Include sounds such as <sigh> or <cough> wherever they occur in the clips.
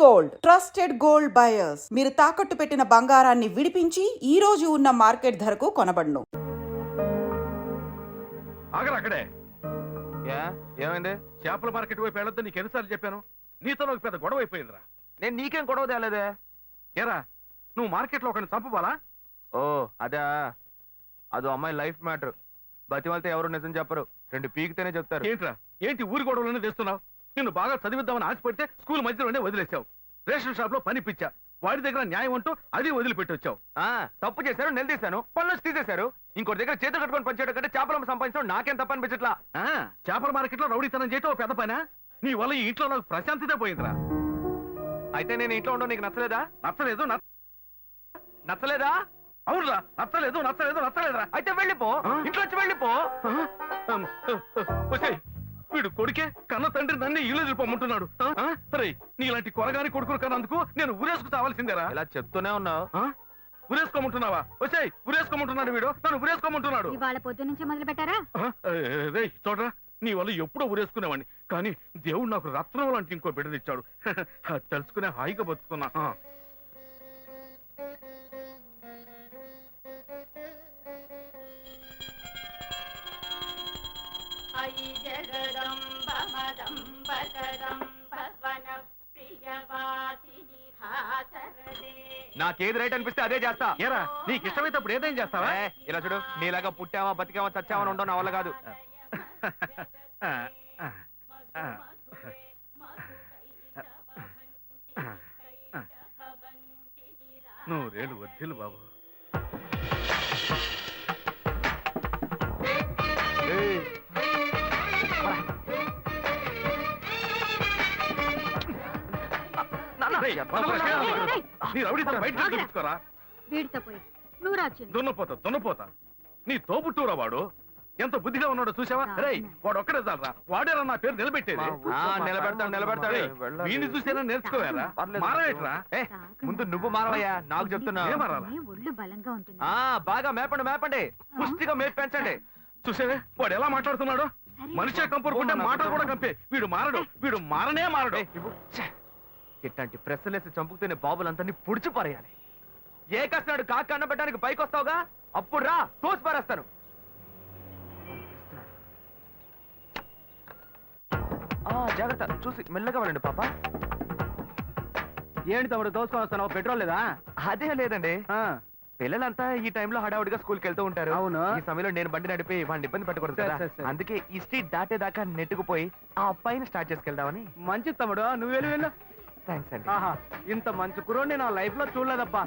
Gold. Trusted gold buyers. మీరు తాకట్టు పెట్టిన బంగారాన్ని విడిపించి ఈ రోజు ఉన్న మార్కెట్ ధరకు కొనబడును. ఆగరా అక్కడే. ఏమైంది? చేపల మార్కెట్ వైపు వెళ్ళొద్దు నీకు ఎన్నిసార్లు చెప్పాను. నీతో నాకు పెద్ద గొడవ అయిపోయిందిరా. నేను నీకేం గొడవ తేలేదే? ఏరా నువ్వు మార్కెట్లో ఒకరిని చంపబాలా? ఓ అదా. అదో అమ్మాయి లైఫ్ మ్యాటర్. బతిమాలితే ఎవరు నిజం చెప్పరు. రెండు పీకితేనే చెప్తారు. ఏంట్రా? ఏంటి ఊరి గొడవలోనే తెస్తున్నావు నిన్ను బాగా చదివిద్దామని ఆశపడితే స్కూల్ మధ్యలోనే వదిలేసావు రేషన్ షాప్లో పని పిచ్చా. వాడి దగ్గర న్యాయం అంటూ అది వదిలిపెట్టి వచ్చావు ఆ తప్పు చేశారు నిలదీశాను పనులు తీసేశారు. ఇంకోటి దగ్గర చేతులు కట్టుకొని పనిచేయడం కంటే చేపలు సంపాదించడం నాకేం తప్ప అనిపించట్లా? చేపల మార్కెట్లో రౌడీతనం చేయటం పెద్ద పనా? నీ వల్ల ఈ ఇంట్లో నాకు ప్రశాంతతే పోయిందిరా. అయితే నేను ఇంట్లో ఉండడం నీకు నచ్చలేదా? నచ్చలేదు నచ్చ- నచ్చలేదా? అవునురా నచ్చలేదు నచ్చలేదు నచ్చలేదురా. అయితే వెళ్ళిపో? ఇంట్లో వచ్చి వెళ్ళిపో. వీడు కొడుకే కన్న తండ్రి నన్ను ఇల్లు వెళ్ళిపోమంటున్నాడు రేయ్ నీలాంటి కొరగాని కొడుకులు కన్నందుకు నేను ఊరేసుకు తావాల్సిందేరా ఇలా చెప్తూనే ఉన్నావు. ఆ? ఉరేసుకోమంటున్నావా? వచ్చాయి ఉరేసుకోమంటున్నాడు వీడు. నన్ను ఉరేసుకోమంటున్నాడు. ఇవాళ పొద్దు నుంచే మొదలు పెట్టారా రేయ్ చూడరా నీ వల్ల ఎప్పుడో ఉరేసుకునేవాడిని. కానీ దేవుడు నాకు రత్నం లాంటి ఇంకో బిడ్డనిచ్చాడు. <laughs> తలుచుకునే హాయిగా ప్రియవాసిని హాసరదే నాకేది రైట్ అనిపిస్తే అదే చేస్తా. ఏరా నీకు ఇష్టమైతే అప్పుడు ఏదేం చేస్తావా ఇలా చూడు నీలాగా పుట్టావా బతికావా చచ్చావా ఉండవు నా వల్ల కాదు. రేలు వద్దిలు బాబు. వీడితో పోయి. నువ్వు రాచింది దున్నపోతా దున్నపోతా. నీ తోబుట్టూరా వాడు. ఎంత బుద్ధిగా ఉన్నాడో చూసావా? రేయ్ వాడు ఒక్కడే చాలరా. వాడేరా నా పేరు నిలబెట్టేది. ఆ, నిలబెడతాడు నిలబెడతాడు. వీడిని చూసేనా నేర్చుకోవారా పర్లేదు. మారవేట్రా ఏ, ముందు నువ్వు మారవయ్యా నాకు చెప్తున్నా. బాగా మేపండి మేపండి. పుష్టిగా మేపి పెంచండి చూసావే? వాడు ఎలా మాట్లాడుతున్నాడు. మనిషే కంపరుకుంటే మాటలు కూడా కంపే. వీడు మారడు. వీడు మారనే మారడు. ఇట్లాంటి ప్రెస్సులేసి చంపుకునే బాబులందరినీ పుడిచి పారేయాలి. ఏ కష్టనాడు కాకి అన్నబెట్టడానికి పైకి వస్తావుగా అప్పుడు రా తోసి పారేస్తాను. జాగ్రత్త చూసి మెల్లగా వెళ్ళండి పాప. ఏంటి తమ్ముడు దోసుకొని వస్తాను పెట్రోల్ లేదా? అదే లేదండి. ఆ, పిల్లలంతా ఈ టైంలో హడావుడిగా స్కూల్కి వెళ్తూ ఉంటారు. అవును. ఈ సమయంలో నేను బండి నడిపి వాడిని ఇబ్బంది పెట్టకూడదు సరే, కదా సరే, సరే. అందుకే ఈ స్ట్రీట్ దాటేదాకా నెట్టుకుపోయి ఆ అబ్బాయిని స్టార్ట్ చేసుకెళ్దామని. మంచిది తమ్ముడు నువ్వు వెళ్ళి వెళ్ళు. థ్యాంక్స్ అండి. ఆహా ఇంత మంచి కురోని నా లైఫ్లో చూడలేదబ్బా.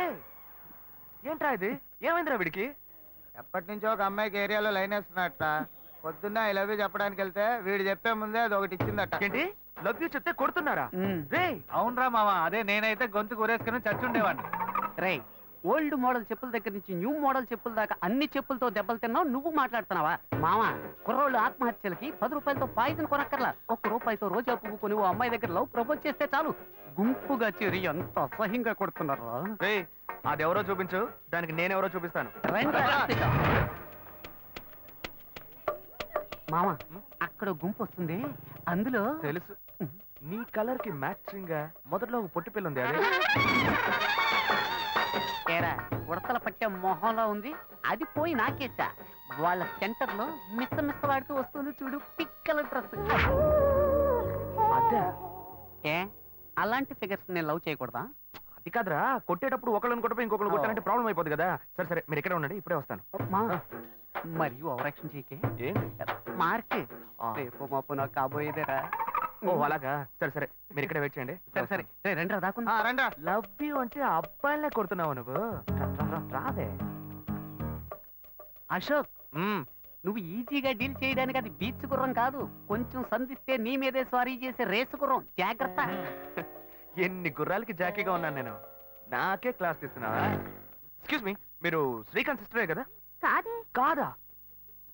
ఏయ్, ఏంట్రా ఇది? ఏమైందిరా వీడికి? ఎప్పటి నుంచో ఒక అమ్మాయికి ఏరియాలో లైన్ వేస్తున్నట్ట. పొద్దున్న ఐ లవ్ యూ చెప్పడానికి వెళ్తే వీడు చెప్పే ముందే అది ఒకటి ఇచ్చిందట. ఏంటి? లవ్ యూ చెప్తే కొడుతున్నారా? రే! అవునరా మామ అదే నేనైతే గొంతు కూరేసుకుని చచ్చుండేవాడిని రే ఓల్డ్ మోడల్ చెప్పుల దగ్గర నుంచి న్యూ మోడల్ చెప్పుల దాకా అన్ని చెప్పులతో దెబ్బలు తిన్నావు నువ్వు మాట్లాడుతున్నావా? మామ కుర్రోళ్ళు ఆత్మహత్యలకి పది రూపాయలతో పాయిజన్ కొనక్కర్లా. ఒక్క రూపాయితో రోజా పువ్వు కొని ఓ అమ్మాయి దగ్గర లవ్ ప్రపోజ్ చేస్తే చాలు. గుంపుగా చేరి ఎంత అసహ్యంగా కొడుతున్నారు? రే అదెవరో చూపించు. దానికి నేనెవరో చూపిస్తాను. మామ అక్కడ గుంపు వస్తుంది. అందులో తెలుసు. నీ కలర్కి మ్యాచింగ్గా మొదట్లో ఒక పొట్టి పిల్ల ఉంది అదే? ఏరా ఉడతల పట్టే మొహంలో ఉంది. అది పోయి నాకేసా వాళ్ళ సెంటర్లో మిస్స మిస్సలాడుతూ వస్తుంది చూడు పిక్కల డ్రెస్. ఏ? అలాంటి ఫిగర్స్ నేను లవ్ చేయకూడదా? అది కాదురా కొట్టేటప్పుడు ఒకళ్ళని కొట్టపై ఇంకొకరు కొట్టాలంటే ప్రాబ్లం అయిపోతుంది కదా. సరే సరే మీరు ఇక్కడ ఉండండి ఇప్పుడే వస్తాను. మా మరియు ఓవరాక్షన్ చేయకే. ఏంటి? మార్క్. ఆ. రేపు మాపు నాకు కాబోయేదేరా. ఓ అలాగా? సరే సరే మీరు ఇక్కడ వెయిట్ చేయండి. సరే సరే. రే, రండ్రా లవ్ యూ అంటే అబ్బాయిలే కొడుతున్నావు నువ్వు. రాదే అశోక్. నువ్వు ఈజీగా డీల్ చేయడానికి అది బీచ్ గుర్రం కాదు. కొంచెం సంధిస్తే నీ మీదే స్వారీ చేసే రేసు గుర్రం. జాగ్రత్త. ఎన్ని గుర్రాలకి జాకీగా ఉన్నాను నేను? నాకే క్లాస్ తీస్తున్నావా? ఎక్స్క్యూజ్ మీ మీరు శ్రీకాంత్ సిస్టరే కదా? కాదే. కాదా?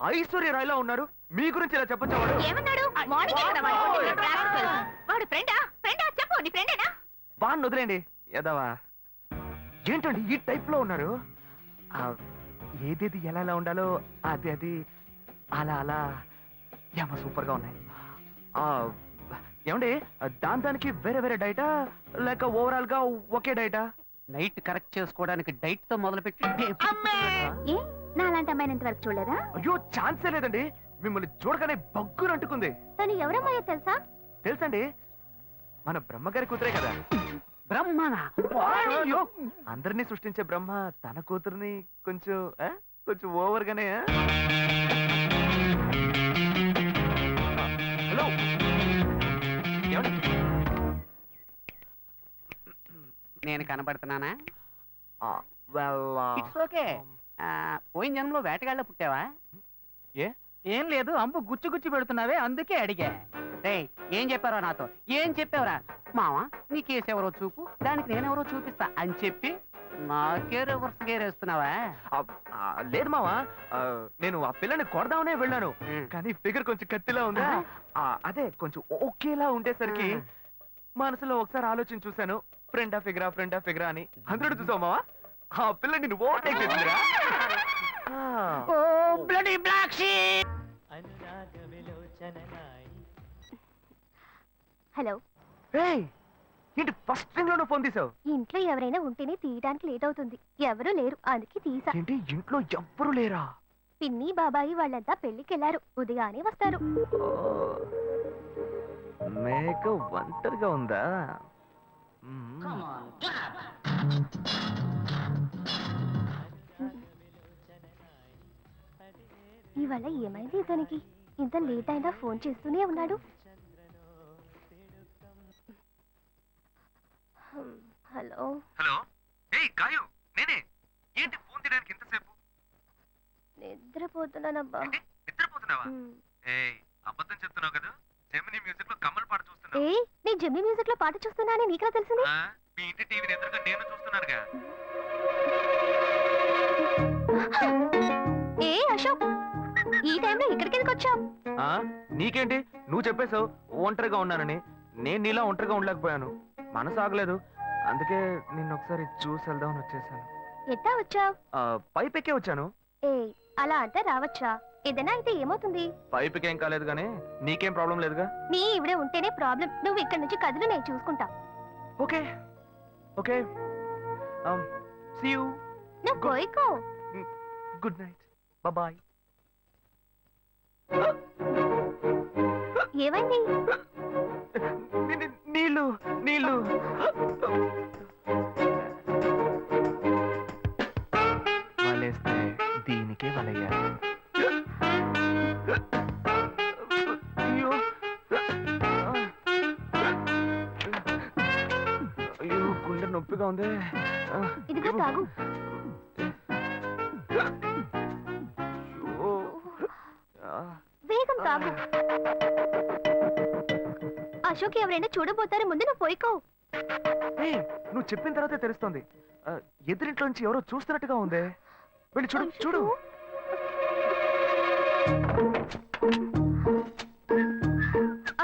ఐశ్వర్య రాయ్లా ఉన్నారు. మీ గురించి ఇలా చెప్పొచ్చా వాడు ఏమన్నాడు మార్నింగ్ కదా వాడు? కొట్టిన rascal. వాడు ఫ్రెండా? ఫ్రెండా? చెప్పు నీ ఫ్రెండేనా? బాగా వదిలేండి. యదవా ఏంటండి ఈ టైప్లో ఉన్నారు? ఆ, ఏదేది ఎలా ఎలా ఉండాలో అది అది అలా అలా. ఏమో సూపర్గా ఉన్నాయి. ఆ, ఏమండి? దాని దానికి వేరే వేరే డైటా? లేక ఓవరాల్గా ఒకే డైటా? నైట్ కరెక్ట్ చేసుకోవడానికి డైట్తో మొదలుపెట్టి ఏ? అమ్మాయిని ఇంతవరకు చూడలేదా? అయ్యో ఛాన్సే లేదండి. మిమ్మల్ని చూడగానే బగ్గురు అంటుకుంది. తను ఎవరమ్మాయో తెలుసా? తెలుసండి. మన బ్రహ్మగారి కూతురే కదా. బ్రహ్మణ అయ్యో! అందరినీ సృష్టించే బ్రహ్మ తన కూతుర్ని కొంచెం ఆ? కొంచెం ఓవర్ గానే ఆ? నేను కనబడుతున్నానా ఇట్స్ ఓకే పోయిన జన్మలో వేటగాళ్ళ పుట్టావా? ఏం? లేదు అంబు గుచ్చి గుచ్చి పెడుతున్నావే అందుకే అడిగా. రేయ్ ఏం చెప్పారో నాతో? ఏం చెప్పావురా? మావా నీ కేసు ఎవరో చూపు దానికి నేనెవరో చూపిస్తా అని చెప్పి నాకే రివర్స్ గేర్ వేస్తున్నావా? లేదు మావా నేను ఆ పిల్లని కొడదామనే వెళ్ళాను. కానీ ఫిగర్ కొంచెం కత్తిలా ఉందా. అదే కొంచెం ఓకేలా ఉండేసరికి మనసులో ఒకసారి ఆలోచన చూశాను. ఫ్రెండా ఫిగరా ఫ్రెండా ఫిగరా అని. అందరూ చూసావు మావా? ఆ పిల్ల నిన్ను ఓవర్టేక్ చేసిందిరా. ఆ. ఓ బ్లడీ బ్లాక్ హలో. ఏయ్, ఏంటి ఫస్ట్ థింగ్లో ఫోన్ తీసావు? ఇంట్లో ఎవరైనా ఉంటేనే తీయడానికి లేట్ అవుతుంది. ఎవరూ లేరు అందుకే తీసా. ఏంటి ఇంట్లో ఎవ్వరు లేరా? పిన్ని బాబాయి వాళ్ళంతా పెళ్ళికెళ్ళారు ఉదయానే వస్తారు. మేక ఒంటరిగా ఉందా? మ్మ్. ఇవాళ ఏమైంది ఇతనికి ఇంత లేట్ అయినా ఫోన్ చేస్తూనే ఉన్నాడు. హలో హలో ఏయ్ గాయు నేనే. ఏంటి ఫోన్ తీయడానికి ఎంతసేపు నిద్రపోతున్నానబ్బా. ఏంటి? నిద్రపోతున్నావా? హ్మ్. ఏయ్ అబద్ధం చెప్తున్నావు కదా. జెమిని మ్యూజిక్లో కమల్ పాట ఏ నేను జమ్మి మ్యూజిక్లో పాట చూస్తున్నానని నీకెలా తెలిసింది? ఆ, మీ ఇంటి టీవీని ఎదురుగా నేను చూస్తున్నానుగా. ఏ అశోక్ ఈ టైంలో ఇక్కడికి ఎందుకు వచ్చావు? ఆ, నీకేంటి? నువ్వు చెప్పేశావు ఒంటరిగా ఉన్నానని. నేను నీలా ఒంటరిగా ఉండలేకపోయాను. మనసు ఆగలేదు. అందుకే నిన్ను ఒకసారి చూసి వెళ్దామని వచ్చేసాను. ఎట్టా వచ్చావు? ఆ, పైపెక్కే వచ్చాను. ఏ అలా అంటే రావచ్చా? ఏదైనా అయితే ఏమవుతుంది? పైపుకి కాలేదు కానీ నీకేం ప్రాబ్లం లేదుగా? నీ ఇవిడే ఉంటేనే ప్రాబ్లం. నువ్వు ఇక్కడ నుంచి కదులు నేను చూసుకుంటా. ఓకే. ఓకే. యూ నువ్వు కోయికో. గుడ్ నైట్ బాయ్ ఏమైంది? నీళ్ళు నీళ్ళు. ఉంది ఇదిగో తాగు. వేగం తాగు. అశోక్ ఎవరైనా చూడబోతారు ముందు నువ్వు పోయికో. నువ్వు చెప్పిన తర్వాతే తెలుస్తోంది. ఎదురింట్లో నుంచి ఎవరో చూస్తున్నట్టుగా ఉంది. వెళ్ళి చూడు చూడు.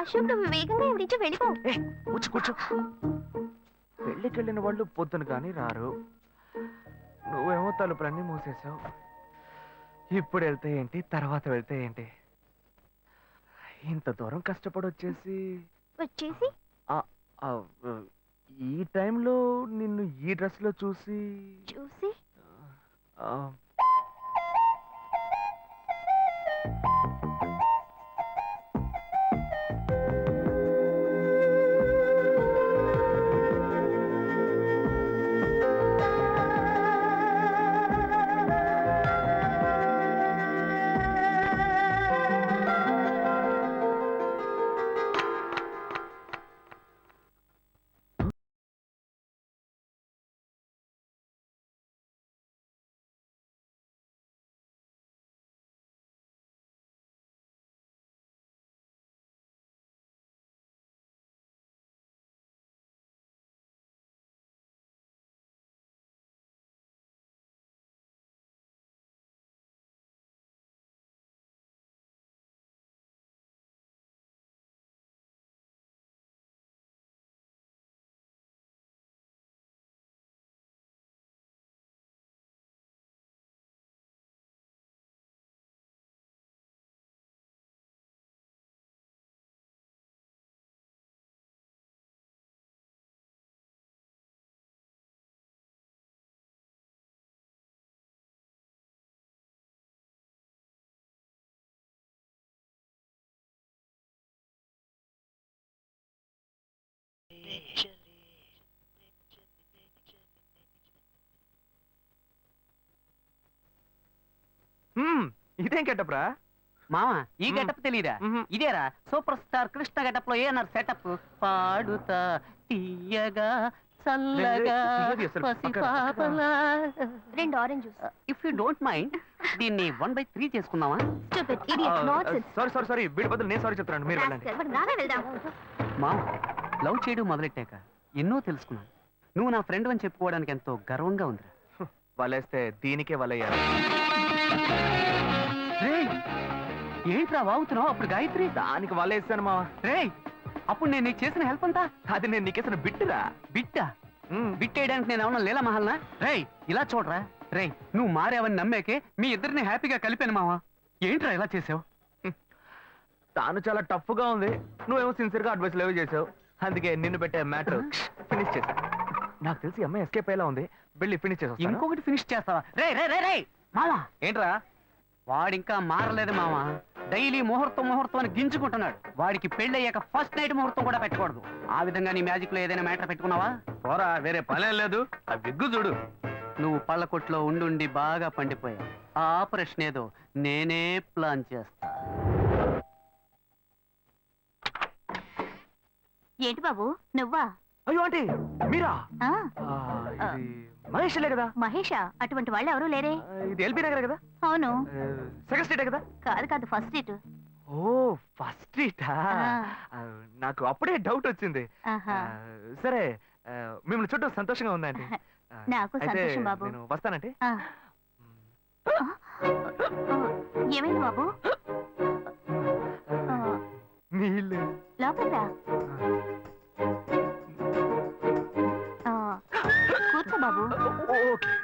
అశోక్ నువ్వు వేగంగా ఇవి నుంచి వెళ్ళిపో. ఏ కూర్చో. కూర్చో పెళ్ళికెళ్ళిన వాళ్ళు పొద్దున కానీ రారు. నువ్వేమో తలుపులన్నీ మూసేశావు. ఇప్పుడు వెళ్తే ఏంటి? తర్వాత వెళ్తే ఏంటి? ఇంత దూరం కష్టపడి వచ్చేసి? వచ్చేసి ఈ టైంలో నిన్ను ఈ డ్రెస్లో చూసి. చూసి? ఆ, ఇదేం కెట్టప్రా మామ ఈ. గెటప్ తెలీదా? ఇదేరా సూపర్ స్టార్ కృష్ణ గెటప్లో ఏనారు సెటప్ పాడుతా తీయగా చల్లగా రెండు orange if you don't mind దీన్ని వన్ బై త్రీ చేసుకుందామా? సారీ సారీ సారీ వీడి బదులు నేను సారీ మీరు వెళ్ళండి. మామ లవ్ చేయడం మొదలెట్టాక ఎన్నో తెలుసుకున్నాను. నువ్వు నా ఫ్రెండ్ అని చెప్పుకోవడానికి ఎంతో గర్వంగా ఉందిరా. వలేస్తే దీనికే వలయ్యారు. ఏంట్రా వాగుతున్నావు? అప్పుడు గాయత్రి? దానికి వలేసాను మా రేయ్ అప్పుడు నేను నీకు చేసిన హెల్ప్ అంతా? అది నేను నీకేసిన బిట్టురా. బిట్టా. బిట్టేయడానికి నేను ఏమన్నా లీలా మహల్నా? రేయ్ ఇలా చూడరా. రేయ్ నువ్వు మారావని నమ్మేకే మీ ఇద్దరిని హ్యాపీగా కలిపాను మావా. ఏంట్రా ఇలా చేసావు? తాను చాలా టఫ్గా ఉంది. నువ్వేమో సిన్సియర్గా అడ్వైస్ లేవు చేసావు. అందుకే నిన్ను పెట్టే మ్యాటర్ ఫినిష్ చేశా. నాకు తెలిసి అమ్మాయి ఎస్కేప్ అయ్యేలా ఉంది. వెళ్ళి ఫినిష్ చేసా ఇంకొకటి ఫినిష్ చేస్తావా? రే రే రే రే మావా? ఏంట్రా? వాడింకా మారలేదు మావా. డైలీ ముహూర్తం ముహూర్తం అని గింజుకుంటున్నాడు. వాడికి పెళ్ళి అయ్యాక ఫస్ట్ నైట్ ముహూర్తం కూడా పెట్టకూడదు. ఆ విధంగా నీ మ్యాజిక్లో ఏదైనా మ్యాటర్ పెట్టుకున్నావా? పోరా వేరే పనేం లేదు. ఆ విగ్గు చూడు. నువ్వు పళ్ళ కొట్లో ఉండుండి బాగా పండిపోయావు. ఆ ఆపరేషన్ ఏదో నేనే ప్లాన్ చేస్తా. ఏంటి బాబు? నువ్వా? అయ్యో ఆంటీ మీరా? ఆ, మహేష్లే కదా? మహేషా? అటువంటి వాళ్ళు ఎవరూ లేరే. ఆ, ఇది ఎల్బీ నగర్ కదా? అవును. సెకండ్ స్ట్రీటే కదా? కాదు కాదు ఫస్ట్ డేట్ ఓ ఫస్ట్ స్ట్రీటా? ఆ. నాకు అప్పుడే డౌట్ వచ్చింది. ఆహా. ఆ, సరే ఆ, మిమ్మల్ని చూడడం సంతోషంగా ఉందండి ఆ, నాకు అయితే సంతోషం బాబు. నేను ఆ. ఆ, ఏమైంది బాబు? నీళ్ళు. లోపలికి రా. ఆ, కూర్చో బాబు. ఓకే.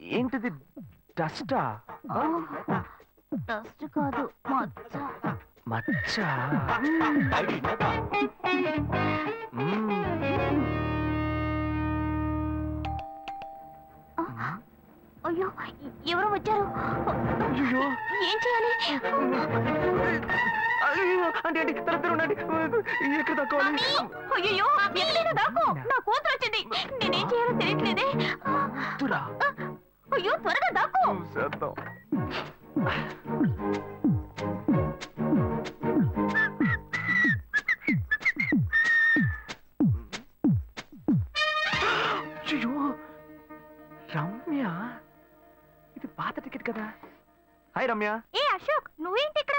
ఏంటిది? డస్టా? డస్ట్ కాదు మచ్చ. అయ్యో ఎవరో వచ్చారు. ఏం చేయాలి? అంటే తెర ఉండండి. ఎక్కడ తక్కువాలి అయ్యో ఎక్కడైనా దాకో నా కూతురు వచ్చింది నేనేం చేయాలో తెలియట్లేదే. అయ్యో త్వరగా దాకో చేద్దాం? రమ్య. ఇది పాత టికెట్ కదా. హాయ్ రమ్య ఏ అశోక్ నువ్వేంటి ఇక్కడ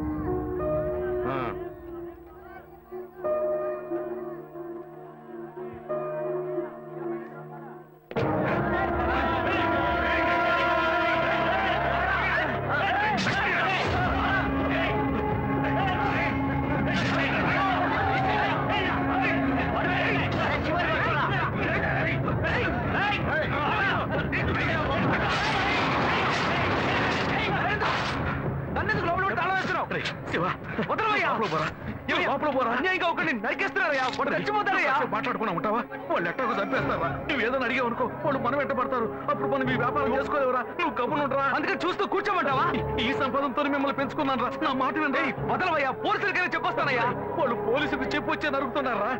వాళ్ళు ఎట్టకు చంపేస్తారా నువ్వు ఏదైనా అడిగావు అనుకో వాళ్ళు మనం వెంటబడతారు అప్పుడు మనం ఈ వ్యాపారం చేసుకోలేవురా. నువ్వు కబులు ఉండరా అందుకని చూస్తూ కూర్చోమంటావా? ఈ సంపదంతో మిమ్మల్ని పెంచుకున్నాను రా నా మాట వినండి వదలవయ్యా. పోలీసులకైనా చెప్పొస్తానయ్యా. వాళ్ళు పోలీసులకు చెప్పు వచ్చే నరుగుతున్నారా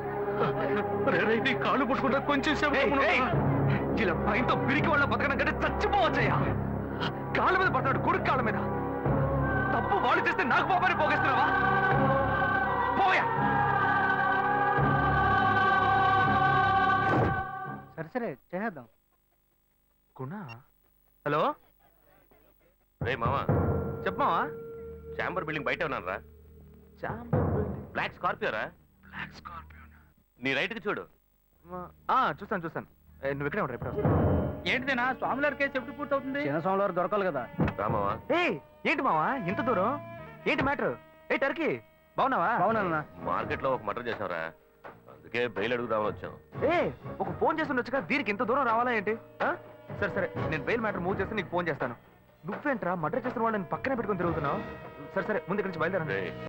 రే, రే, నీ కాళ్ళు పుట్టుకుంటా కొంచెం సేపు? ఇలా భయంతో పిరికి వాళ్ళ బతకడం కంటే చచ్చిపోవచ్చయ్యా. కాళ్ళ మీద పడతాడు కొడుకు కాళ్ళ మీద. తప్పు వాళ్ళు చేస్తే నాకు పాపాన్ని పోగేస్తున్నావా? పోయా సరే సరే చేసేద్దాం. గుణ హలో? రే మామా చెప్పమావా చాంబర్ బిల్డింగ్ బయట ఉన్నాను రా. బ్లాక్ స్కార్పియో రా. బ్లాక్ స్కార్పియో నీ? రైట్కి చూడు. చూస్తాను చూస్తాను. ఏ, నువ్వు ఇక్కడే ఉంటా ఇప్పుడు వస్తా. ఏంటిదేనా స్వామివారి కేసు ఎప్పుడు పూర్తవుతుంది? చిన్న స్వామివారు దొరకాలి కదా. రా మావా. ఏయ్ ఏంటి మావా? ఇంత దూరం? ఏంటి మ్యాటర్? ఏ టర్కీ బాగున్నావా? అవునన్నా మార్కెట్లో ఒక మర్డర్ చేసావురా అందుకే బెయిల్ అడుగుదామని వచ్చాం. ఏ ఒక ఫోన్ చేసి ఉండొచ్చుగా? దీనికి ఇంత దూరం రావాలా ఏంటి? ఆ? సరే సరే నేను బెయిల్ మ్యాటర్ మూవ్ చేస్తే నీకు ఫోన్ చేస్తాను. నువ్వేంట్రా మర్డర్ చేసిన వాళ్ళని పక్కనే పెట్టుకొని తిరుగుతున్నావు? సరే సరే ముందు ఇక్కడి నుంచి బయలుదేరండి.